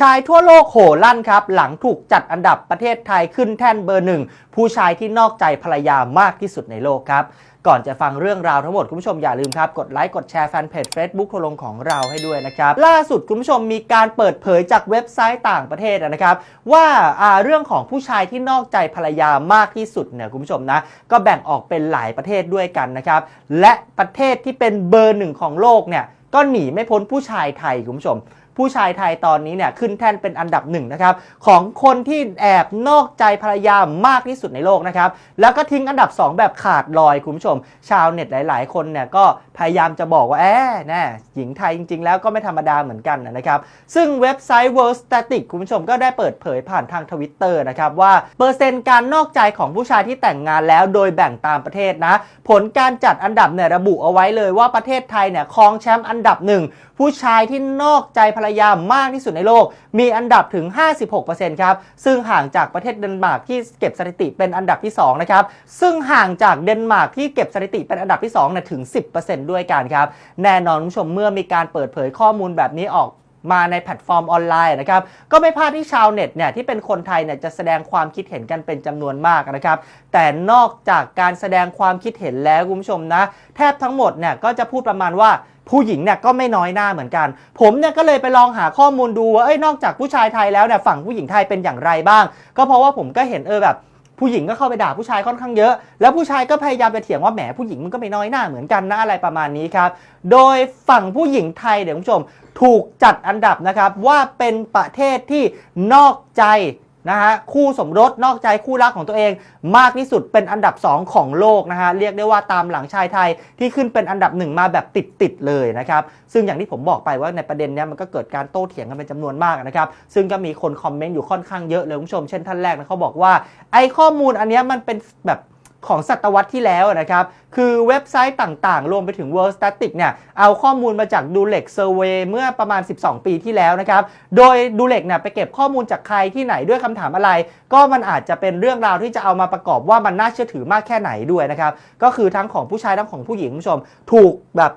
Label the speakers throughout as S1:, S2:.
S1: ชายทั่วโลกโห่ลั่นครับ หลังถูกจัดอันดับประเทศไทยขึ้นแท่นเบอร์หนึ่ง ผู้ชายที่นอกใจภรรยามากที่สุดในโลกครับ ก่อนจะฟังเรื่องราวทั้งหมด คุณผู้ชมอย่าลืมครับ กดไลค์กดแชร์แฟนเพจ Facebook โทรลงของเราให้ด้วยนะครับ ล่าสุดคุณผู้ชมมีการเปิดเผยจากเว็บไซต์ต่างประเทศนะครับ ว่าเรื่องของผู้ชายที่นอกใจภรรยามากที่สุดเนี่ยคุณผู้ชมนะก็แบ่งออกเป็นหลายประเทศด้วยกันนะครับและประเทศที่เป็นเบอร์หนึ่งของโลกเนี่ยก็หนีไม่พ้นผู้ชายไทยคุณผู้ชม ผู้ชายไทยตอนนี้เนี่ยขึ้นแท่นเป็นอันดับหนึ่งนะครับของคนที่แอบนอกใจภรรยามากที่สุดในโลกนะครับแล้วก็ทิ้งอันดับ 2 แบบขาดลอยคุณผู้ชม ชาวเน็ตหลาย ๆ คนเนี่ยก็พยายามจะบอกว่าแอบแน่หญิงไทยจริง ๆ แล้วก็ไม่ธรรมดาเหมือนกันนะครับซึ่งเว็บไซต์ World Static คุณผู้ชมก็ได้เปิดเผยผ่านทางทวิตเตอร์นะครับว่าเปอร์เซ็นต์การนอกใจของผู้ชายที่แต่งงานแล้วโดยแบ่งตามประเทศนะ ผลการจัดอันดับเนี่ยระบุเอาไว้เลยว่าประเทศไทยเนี่ยครองแชมป์อันดับหนึ่ง ผู้ชายที่นอกใจภรรยามากที่สุดในโลก มีอันดับถึง 56%ครับ ซึ่งห่างจากประเทศเดนมาร์กที่เก็บสถิติเป็นอันดับที่ 2 นะครับ ซึ่งห่างจากเดนมาร์กที่เก็บสถิติเป็นอันดับที่2นะถึง 10%ด้วยกันครับ แน่นอนคุณผู้ชมเมื่อมีการเปิดเผยข้อมูลแบบนี้ออก มาในแพลตฟอร์มออนไลน์นะครับ ก็ไม่พลาดที่ชาวเน็ตเนี่ยที่เป็นคนไทยเนี่ยจะแสดงความคิดเห็นกันเป็นจำนวนมากนะครับ แต่นอกจากการแสดงความคิดเห็นแล้วคุณผู้ชมนะ แทบทั้งหมดเนี่ยก็จะพูดประมาณว่าผู้หญิงเนี่ยก็ไม่น้อยหน้าเหมือนกัน ผมเนี่ยก็เลยไปลองหาข้อมูลดูว่าเอ้ยนอกจากผู้ชายไทยแล้วเนี่ยฝั่งผู้หญิงไทยเป็นอย่างไรบ้าง ก็เพราะว่าผมก็เห็นเออแบบ ผู้หญิงก็เข้าไปด่าผู้ชายค่อนข้างเยอะ แล้วผู้ชายก็พยายามจะเถียงว่าแหมผู้หญิงมันก็ไม่น้อยหน้าเหมือนกันนะอะไรประมาณนี้ครับ โดยฝั่งผู้หญิงไทยเดี๋ยวคุณผู้ชม ถูกจัดอันดับนะครับว่าเป็นประเทศที่นอกใจ นะฮะคู่สมรสนอกใจคู่รักของตัวเองมากที่สุดเป็นอันดับ 2 ของโลกนะฮะเรียกได้ว่าตามหลังชายไทยที่ขึ้นเป็นอันดับหนึ่งมาแบบติดๆเลยนะครับซึ่งอย่างที่ผมบอกไปว่าในประเด็นนี้มันก็เกิดการโต้เถียงกันเป็นจำนวนมากนะครับซึ่งก็มีคนคอมเมนต์อยู่ค่อนข้างเยอะเลยคุณผู้ชมเช่นท่านแรกนะเขาบอกว่าไอ้ข้อมูลอันนี้มันเป็นแบบ ของศตวรรษที่แล้วนะครับ คือเว็บไซต์ต่างๆ รวมไปถึง World Static เนี่ย เอาข้อมูลมาจากดูเล็กเซอร์เวเมื่อประมาณ 12 ปีที่แล้วนะครับ โดยดูเล็กเนี่ยไปเก็บข้อมูลจากใครที่ไหนด้วยคำถามอะไร ก็มันอาจจะเป็นเรื่องราวที่จะเอามาประกอบว่ามันน่าเชื่อถือมากแค่ไหนด้วยนะครับ ก็คือทั้งของผู้ชายทั้งของผู้หญิงคุณผู้ชม ถูกแบบ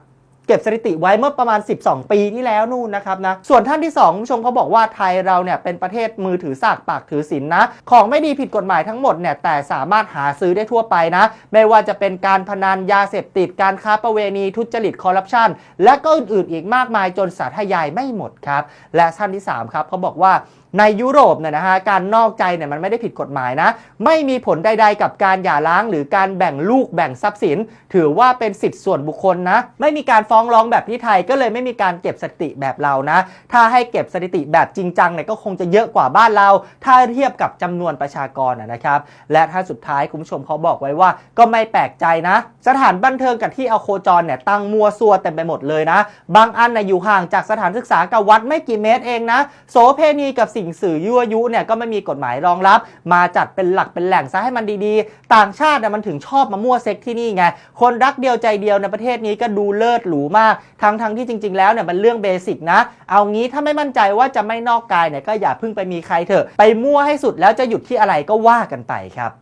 S1: เก็บสถิติไว้เมื่อประมาณ 12 ปีที่แล้วนู่นนะครับนะ ส่วนท่านที่2คุณผู้ชมเขาบอกว่าไทยเราเนี่ยเป็นประเทศมือถือสากปากถือศีลนะ ของไม่ดีผิดกฎหมายทั้งหมดเนี่ยแต่สามารถหาซื้อได้ทั่วไปนะ ไม่ว่าจะเป็นการพนันยาเสพติดการค้าประเวณีทุจริตคอร์รัปชันและก็อื่นๆอีกมากมายจนสาธยายไม่หมดครับ และท่านที่3ครับเขาบอกว่า ในยุโรปเนี่ยนะฮะการนอกใจเนี่ยมันไม่ได้ผิดกฎหมายนะ ไม่มีผลใดๆกับการหย่าร้างหรือการแบ่งลูกแบ่งทรัพย์สิน ถือว่าเป็นสิทธิ์ส่วนบุคคลนะ ไม่มีการฟ้องร้องแบบที่ไทยก็เลยไม่มีการเก็บสถิติแบบเรานะ ถ้าให้เก็บสถิติแบบจริงจังเนี่ยก็คงจะเยอะกว่าบ้านเรา ถ้าเทียบกับจำนวนประชากรนะครับ และถ้าสุดท้ายคุณผู้ชมเขาบอกไว้ว่า ก็ไม่แปลกใจนะ สถานบันเทิงกับที่เอาโคจรเนี่ยตั้งมัวซัวเต็มไปหมดเลยนะ บางอันนะอยู่ห่างจากสถานศึกษากับวัดไม่กี่เมตรเองนะ โสเพณีกับสิงสื่อยั่วยุเนี่ยก็ไม่มีกฎหมายรองรับ มาจัดเป็นหลักเป็นแหล่งซะให้มันดีๆ ต่างชาติเนี่ยมันถึงชอบมามั่วเซ็กที่นี่ไง คนรักเดียวใจเดียวในประเทศนี้ก็ดูเลิศหรูมาก ทั้งทั้งๆที่จริง ๆ แล้วเนี่ยมันเรื่องเบสิกนะ เอางี้ถ้าไม่มั่นใจว่าจะไม่นอกกายเนี่ยก็อย่าเพิ่งไปมีใครเถอะ ไปมั่วให้สุดแล้วจะหยุดที่อะไรก็ว่ากันไปครับ